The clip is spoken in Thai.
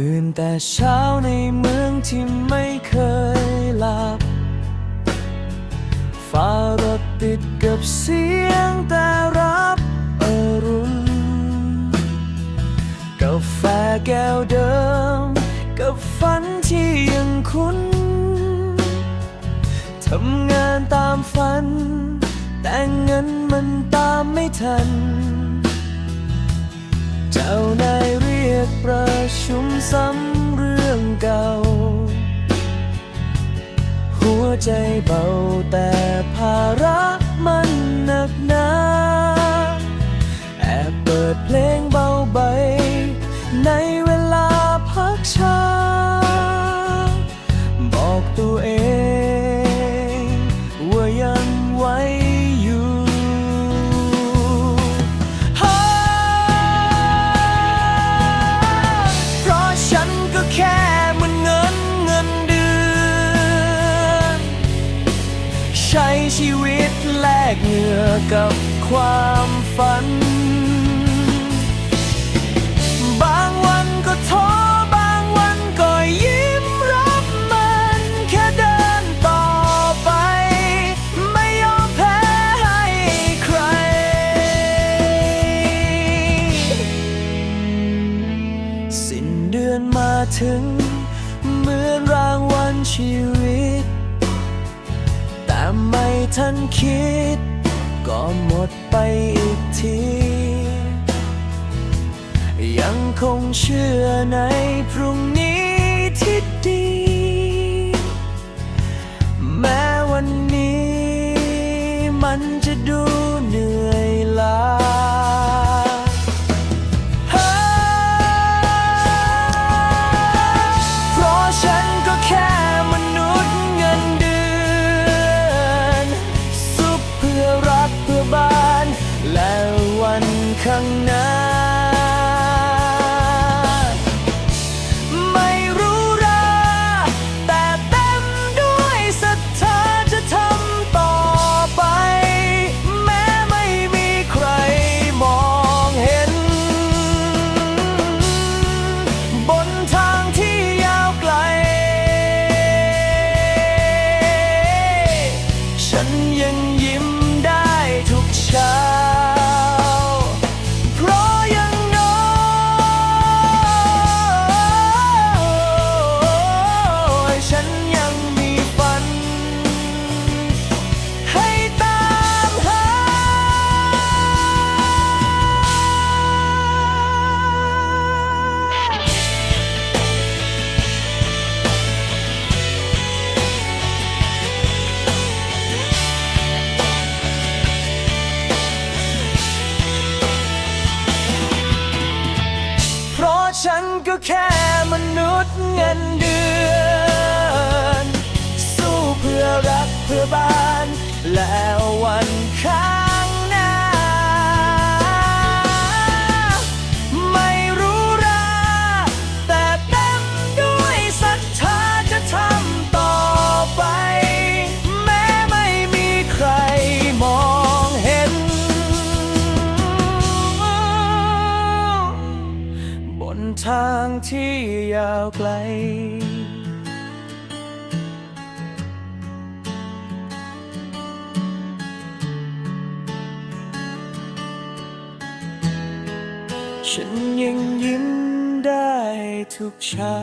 ตื่นแต่เช้าในเมืองที่ไม่เคยหลับฟ้ารถติดกับเสียงแต่รับอรุณกาแฟแก้วเดิม กับฝันที่ยังคุ้นทำงานตามฝัน แต่เงินมันตามไม่ทัน เจ้านายเรียกประ ชุมซ้ำเรื่องเก่า หัวใจเบาแต่ภาระมันหนักหนาแอบเปิดเพลงเบาใบใน ชีวิตแลกเหงื่อกับความฝัน บางวันก็ท้อบางวันก็ยิ้มรับมัน แค่เดินต่อไป ไม่ยอมแพ้ให้ใคร สิ้นเดือนมาถึง เหมือนรางวัลชีวิต ทันคิด ก็หมดไปอีกที ยังคงเชื่อในพรุ่งนี้ที่ดี ฉันก็แค่มนุษย์เงินเดือนสู้เพื่อรักเพื่อบ้าน แล้ววันข้าง ทางที่ยาวไกล ฉันยังยิ้มได้ทุกเช้า